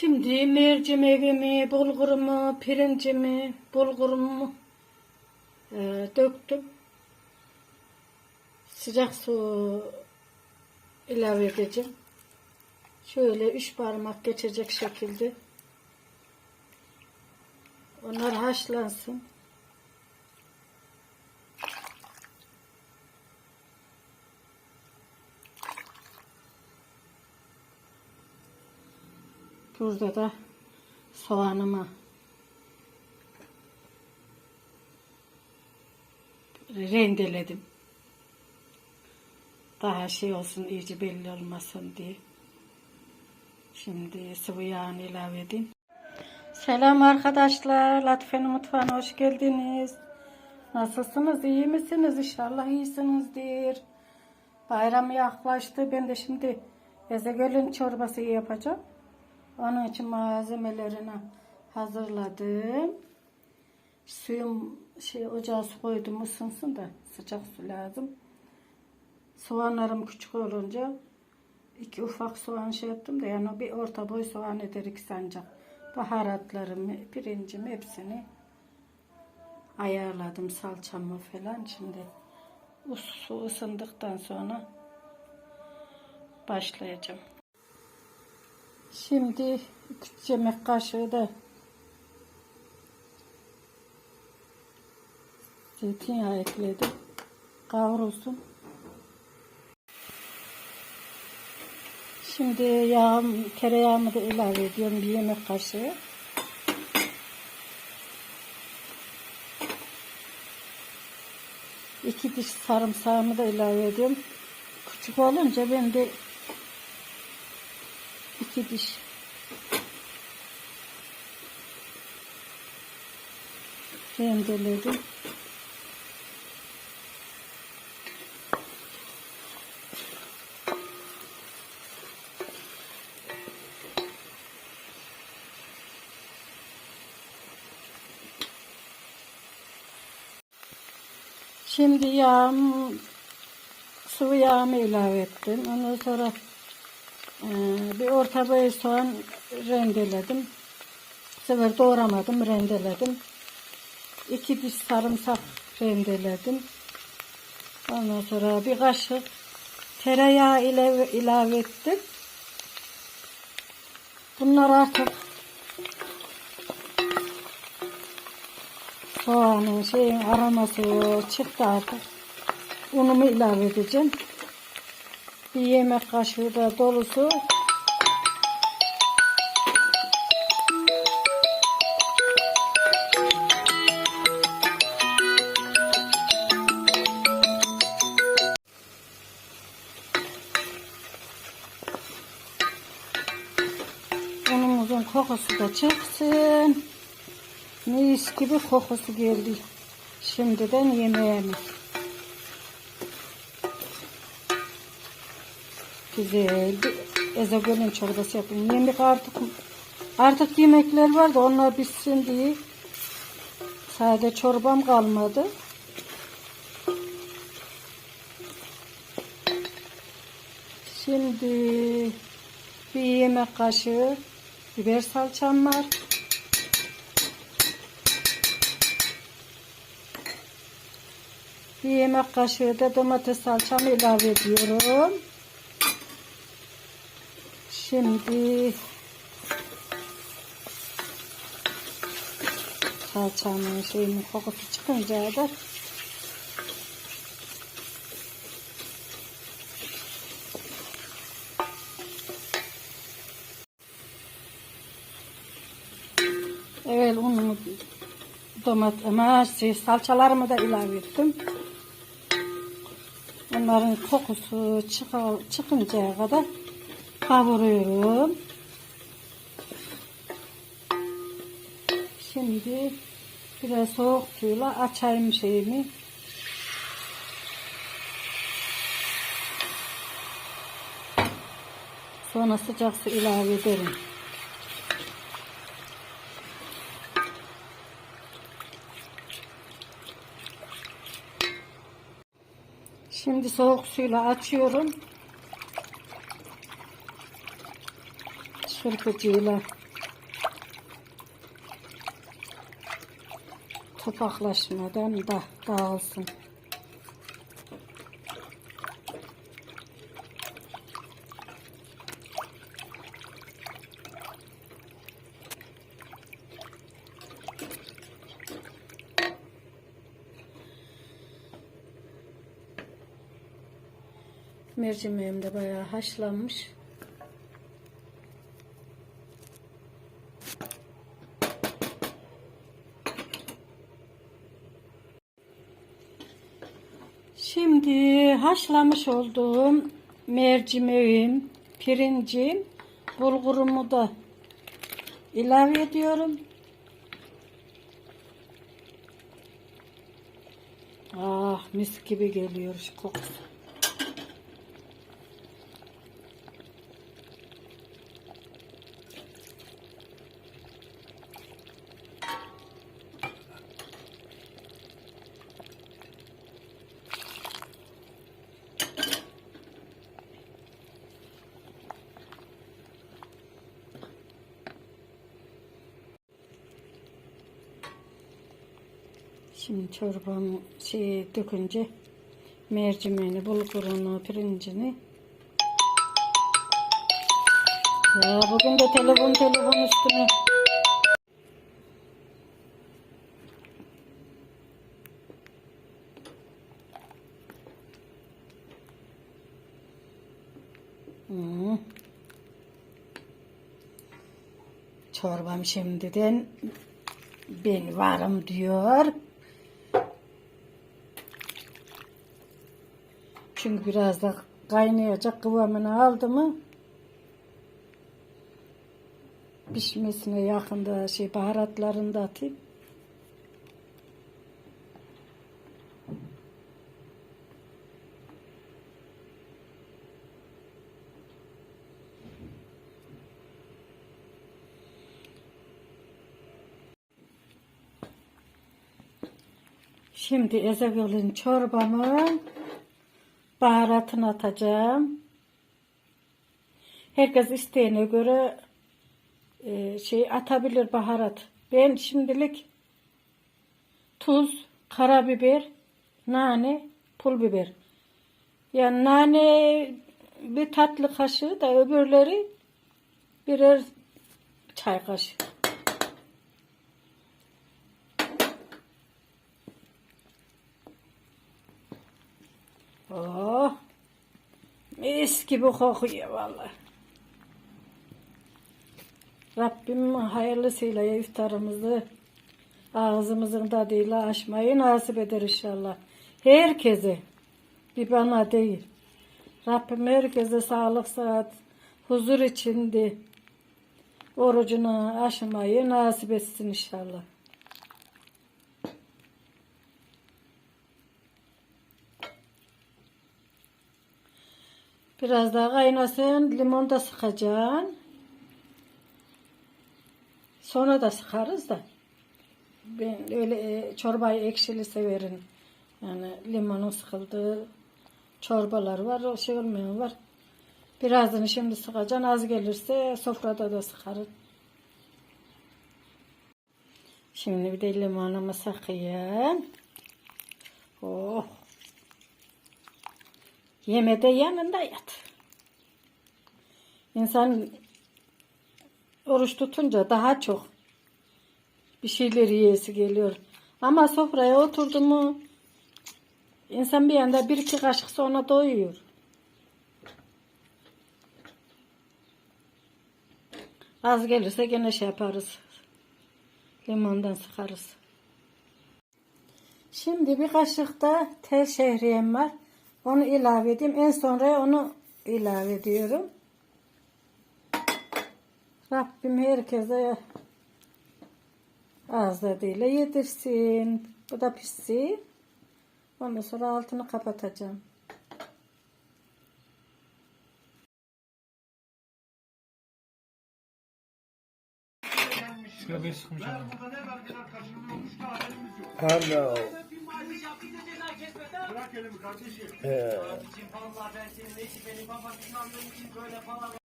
Şimdi mercimeğimi, bulgurumu, pirincimi, bulgurumu e, döktüm. Sıcak su ilave edeceğim. Şöyle üç parmak geçecek şekilde. Onlar haşlansın. Burada da soğanımı rendeledim. Daha şey olsun iyice belli olmasın diye. Şimdi sıvı yağını ilave edeyim. Selam arkadaşlar. Latife'nin mutfağına hoş geldiniz. Nasılsınız? İyi misiniz? İnşallah iyisinizdir. Bayram yaklaştı. Ben de şimdi ezegölün çorbası yapacağım. Onun için malzemelerini hazırladım. Suyum şey ocağa su koydum ısınsın da sıcak su lazım. Soğanlarım küçük olunca iki ufak soğan şey yaptım da yani bir orta boy soğan eder iki sancak. Baharatlarımı, pirincimi hepsini ayarladım salçamı falan. Şimdi su ısındıktan sonra başlayacağım. Şimdi 3 yemek kaşığı da zeytinyağı ekledim. Kavrulsun. Şimdi yağım, tereyağımı da ilave ediyorum. Bir yemek kaşığı. İki diş sarımsağımı da ilave ediyorum. Küçük olunca ben de iki diş rendeledim. Şimdi yağım sıvı yağımı ilave ettim. Ondan sonra bir orta boy soğan rendeledim. Bu doğramadım, rendeledim. İki diş sarımsak rendeledim. Ondan sonra bir kaşık tereyağı ilave, ilave ettim. Bunlar artık soğanın şeyin aroması çıktı artık. Unumu ilave edeceğim. Bir yemek kaşığı da dolusu unumuzun kokusu da çıksın. Mis gibi kokusu geldi. Şimdiden yemeğimiz. Güzel ezogelin çorbası yapayım. Yemek artık artık yemekler var da onlar bitsin diye sade çorbam kalmadı. Şimdi bir yemek kaşığı biber salçam var. Bir yemek kaşığı da domates salçamı ilave ediyorum. Şimdi salçamın şeyinin kokusu çıkınca da Evet unumu domates, şey, salçalarımı da ilave ettim. Onların kokusu çıkıncaya kadar kavuruyorum. Şimdi biraz soğuk suyla açayım şeyimi. Sonra sıcak su ilave ederim. Şimdi soğuk suyla açıyorum. Çırpıcıyla topaklaşmadan da dağılsın. Mercimeğim de bayağı haşlanmış. Şimdi haşlamış olduğum mercimeğim, pirincim, bulgurumu da ilave ediyorum. Ah mis gibi geliyor şu kokusu. Şimdi çorbam şey dökünce mercimeğini, bulgurunu, pirincini. Ya bugün de telefon telefon üstüne. Hmm. Çorbam şimdiden ben varım diyor. Çünkü biraz da kaynayacak kıvamını aldı mı pişmesine yakında şey baharatlarını da atayım. Şimdi Ezegel'in çorbamın baharatını atacağım. Herkes isteğine göre e, şey atabilir baharat. Ben şimdilik tuz, karabiber, nane, pul biber. Yani nane bir tatlı kaşığı da öbürleri birer çay kaşığı. Oh. Mis gibi kokuyor vallahi. Rabbim hayırlısıyla iftarımızı ağzımızın tadıyla açmayı nasip eder inşallah. Herkese bir bana değil. Rabbim herkese sağlık saat huzur içinde orucunu aşmayı nasip etsin inşallah. Biraz daha kaynasın. Limon da sıkacaksın. Sonra da sıkarız da. Ben öyle e, çorbayı ekşili severim. Yani limonun sıkıldığı çorbalar var. O şey olmayan var. Birazını şimdi sıkacaksın. Az gelirse sofrada da sıkarız. Şimdi bir de limonumu sıkayım. Oh. Yemede yanında yat. İnsan oruç tutunca daha çok bir şeyler yiyesi geliyor. Ama sofraya oturdu mu insan bir anda bir iki kaşık sonra doyuyor. Az gelirse gene şey yaparız. Limondan sıkarız. Şimdi bir kaşık da tel şehriyem var. Onu ilave edeyim. En sonra onu ilave ediyorum. Rabbim herkese az tadıyla yedirsin. Bu da pişsin. Ondan sonra altını kapatacağım. Şuraya bir Bırak elimi kardeşim. Ee, Vallahi ben senin eşi beni baba bilmem ne için böyle falan